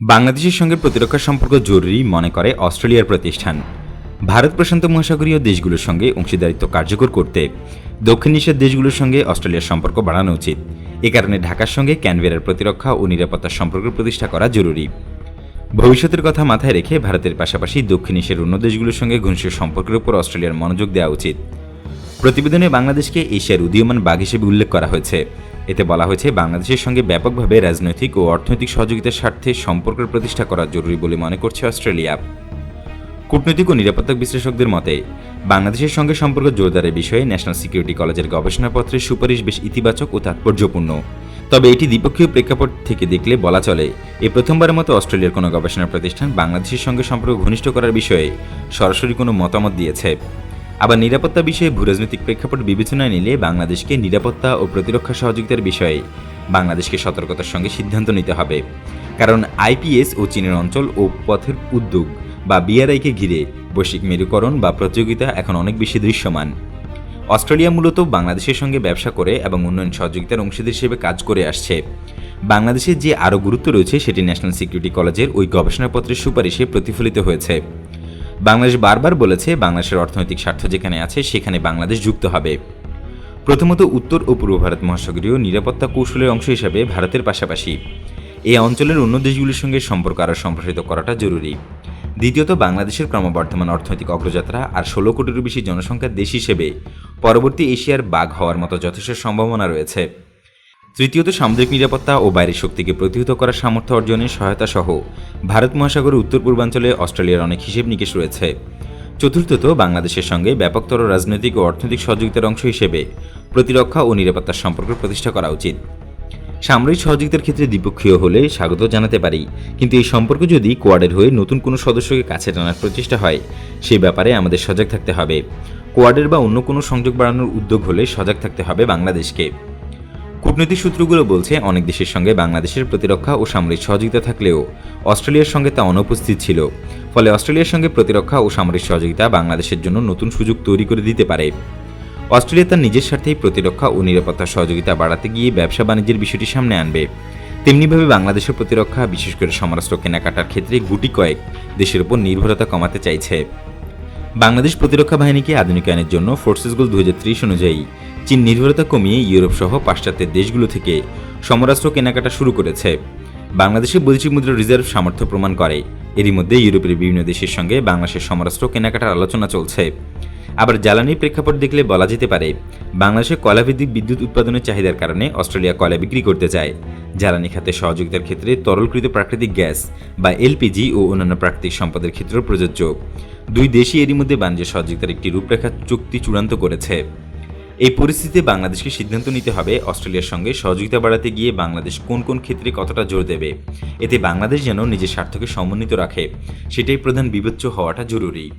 বাংলাদেশের সঙ্গে প্রতিরক্ষা সম্পর্ক জরুরি মনে করে অস্ট্রেলিয়ার প্রতিষ্ঠান। ভারত প্রশান্ত মহাসাগরীয় দেশগুলোর সঙ্গে অংশীদারিত্ব কার্যকর করতে দক্ষিণ এশিয়ার দেশগুলোর সঙ্গে অস্ট্রেলিয়ার সম্পর্ক বাড়ানো উচিত। এ কারণে ঢাকার সঙ্গে ক্যানবেরার প্রতিরক্ষা ও নিরাপত্তা সম্পর্ক প্রতিষ্ঠা করা জরুরি। ভবিষ্যতের কথা মাথায় রেখে ভারতের পাশাপাশি দক্ষিণ এশিয়ার অন্য দেশগুলোর সঙ্গে ঘনিষ্ঠ সম্পর্কের উপর অস্ট্রেলিয়ার মনোযোগ দেওয়া উচিত। প্রতিবেদনে বাংলাদেশকে এশিয়ার উদীয়মান বাঘ হিসেবে উল্লেখ করা হয়েছে। এতে বলা হয়েছে, বাংলাদেশের সঙ্গে ব্যাপকভাবে রাজনৈতিক ও অর্থনৈতিক সহযোগিতার স্বার্থে সম্পর্ক প্রতিষ্ঠা করা জরুরি বলে মনে করছে অস্ট্রেলিয়া। কূটনৈতিক ও নিরাপত্তা বিশ্লেষকদের মতে, বাংলাদেশের সঙ্গে সম্পর্ক জোরদারের বিষয়ে ন্যাশনাল সিকিউরিটি কলেজের গবেষণাপত্রের সুপারিশ বেশ ইতিবাচক ও তাৎপর্যপূর্ণ। তবে এটি দ্বিপক্ষীয় প্রেক্ষাপট থেকে দেখলে বলা চলে, এ প্রথমবারের মতো অস্ট্রেলিয়ার কোনো গবেষণা প্রতিষ্ঠান বাংলাদেশের সঙ্গে সম্পর্ক ঘনিষ্ঠ করার বিষয়ে সরাসরি কোনো মতামত দিয়েছে। আবার নিরাপত্তা বিষয়ে ভূরাজনৈতিক প্রেক্ষাপট বিবেচনায় নিলে বাংলাদেশকে নিরাপত্তা ও প্রতিরক্ষা সহযোগিতার বিষয়ে বাংলাদেশকে সতর্কতার সঙ্গে সিদ্ধান্ত নিতে হবে। কারণ আইপিএস ও চীনের অঞ্চল ও পথের উদ্যোগ বা বিআরআইকে ঘিরে বৈশ্বিক মেরুকরণ বা প্রতিযোগিতা এখন অনেক বেশি দৃশ্যমান। অস্ট্রেলিয়া মূলত বাংলাদেশের সঙ্গে ব্যবসা করে এবং উন্নয়ন সহযোগিতার অংশীদার হিসেবে কাজ করে আসছে। বাংলাদেশের যে আরও গুরুত্ব রয়েছে, সেটি ন্যাশনাল সিকিউরিটি কলেজের ওই গবেষণাপত্রের সুপারিশে প্রতিফলিত হয়েছে। বাংলাদেশ বারবার বলেছে বাংলাদেশের অর্থনৈতিক স্বার্থ যেখানে আছে, সেখানে বাংলাদেশ যুক্ত হবে। প্রথমত উত্তর ও পূর্ব ভারত মহাসাগরীয় নিরাপত্তা কৌশলের অংশ হিসাবে ভারতের পাশাপাশি। এই অঞ্চলের অন্য দেশগুলির সঙ্গে সম্পর্ক আরও সম্প্রসারিত করাটা জরুরি। দ্বিতীয়ত, বাংলাদেশের ক্রমবর্ধমান অর্থনৈতিক অগ্রযাত্রা আর ষোলো কোটিরও বেশি জনসংখ্যার দেশ হিসেবে পরবর্তী এশিয়ার বাঘ হওয়ার মতো যথেষ্ট সম্ভাবনা রয়েছে। তৃতীয়ত সামুদ্রিক নিরাপত্তা ও বাইরের শক্তিকে প্রতিহত করার সামর্থ্য অর্জনের সহায়তা সহ ভারত মহাসাগরের উত্তর পূর্বাঞ্চলে অস্ট্রেলিয়ার অনেক হিসেব নিকেশ রয়েছে। চতুর্থত বাংলাদেশের সঙ্গে ব্যাপকতর রাজনৈতিক ও অর্থনৈতিক সহযোগিতার অংশ হিসেবে প্রতিরক্ষা ও নিরাপত্তার সম্পর্ক প্রতিষ্ঠা করা উচিত। সামরিক সহযোগিতার ক্ষেত্রে দ্বিপক্ষীয় হলে স্বাগত জানাতে পারি, কিন্তু এই সম্পর্ক যদি কোয়াডের হয়ে নতুন কোনো সদস্যকে কাছে টানার প্রচেষ্টা হয়, সে ব্যাপারে আমাদের সজাগ থাকতে হবে। কোয়াডের বা অন্য কোনো সংযোগ বাড়ানোর উদ্যোগ হলে সজাগ থাকতে হবে বাংলাদেশকে। কূটনৈতিক সূত্রগুলো বলছে, অনেক দেশের সঙ্গে বাংলাদেশের প্রতিরক্ষা ও সামরিক সহযোগিতা থাকলেও অস্ট্রেলিয়ার সঙ্গে তা অনুপস্থিত ছিল। ফলে অস্ট্রেলিয়ার সঙ্গে প্রতিরক্ষা ও সামরিক সহযোগিতা বাংলাদেশের জন্য নতুন সুযোগ তৈরি করে দিতে পারে। অস্ট্রেলিয়া তার নিজের স্বার্থেই প্রতিরক্ষা ও নিরাপত্তা সহযোগিতা বাড়াতে গিয়ে ব্যবসা বাণিজ্যের বিষয়টি সামনে আনবে। তেমনিভাবে বাংলাদেশের প্রতিরক্ষা, বিশেষ করে সমরাস্ত্র কেনাকাটার ক্ষেত্রে গুটি কয়েক দেশের উপর নির্ভরতা কমাতে চাইছে। বাংলাদেশ প্রতিরক্ষা বাহিনীকে আধুনিকায়নের জন্য ফোর্সেস গোল দু হাজার ত্রিশ অনুযায়ী চীন নির্ভরতা কমিয়ে ইউরোপ সহ পাশ্চাত্যের দেশগুলো থেকে সমরাস্ত্র কেনাকাটা শুরু করেছে। বাংলাদেশের বৈদেশিক মুদ্রা রিজার্ভ সামর্থ্য প্রমাণ করে। এরই মধ্যে ইউরোপের বিভিন্ন দেশের সঙ্গে বাংলাদেশের সমরাস্ত্র কেনাকাটার আলোচনা চলছে। আবার জ্বালানির প্রেক্ষাপট দেখলে বলা যেতে পারে, বাংলাদেশে কয়লাভিত্তিক বিদ্যুৎ উৎপাদনের চাহিদার কারণে অস্ট্রেলিয়া কয়লা বিক্রি করতে চায়। জ্বালানি খাতে সহযোগিতার ক্ষেত্রে তরলকৃত প্রাকৃতিক গ্যাস বা এলপিজি ও অন্যান্য প্রাকৃতিক সম্পদের ক্ষেত্রেও প্রযোজ্য। দুই দেশই এরই মধ্যে বাণিজ্য সহযোগিতার একটি রূপরেখা চুক্তি চূড়ান্ত করেছে। এই পরিস্থিতিতে বাংলাদেশকে সিদ্ধান্ত নিতে হবে অস্ট্রেলিয়ার সঙ্গে সহযোগিতা বাড়াতে গিয়ে বাংলাদেশ কোন কোন ক্ষেত্রে কতটা জোর দেবে। এতে বাংলাদেশ যেন নিজের স্বার্থকে সমন্বিত রাখে, সেটাই প্রধান বিবেচ্য হওয়াটা জরুরি।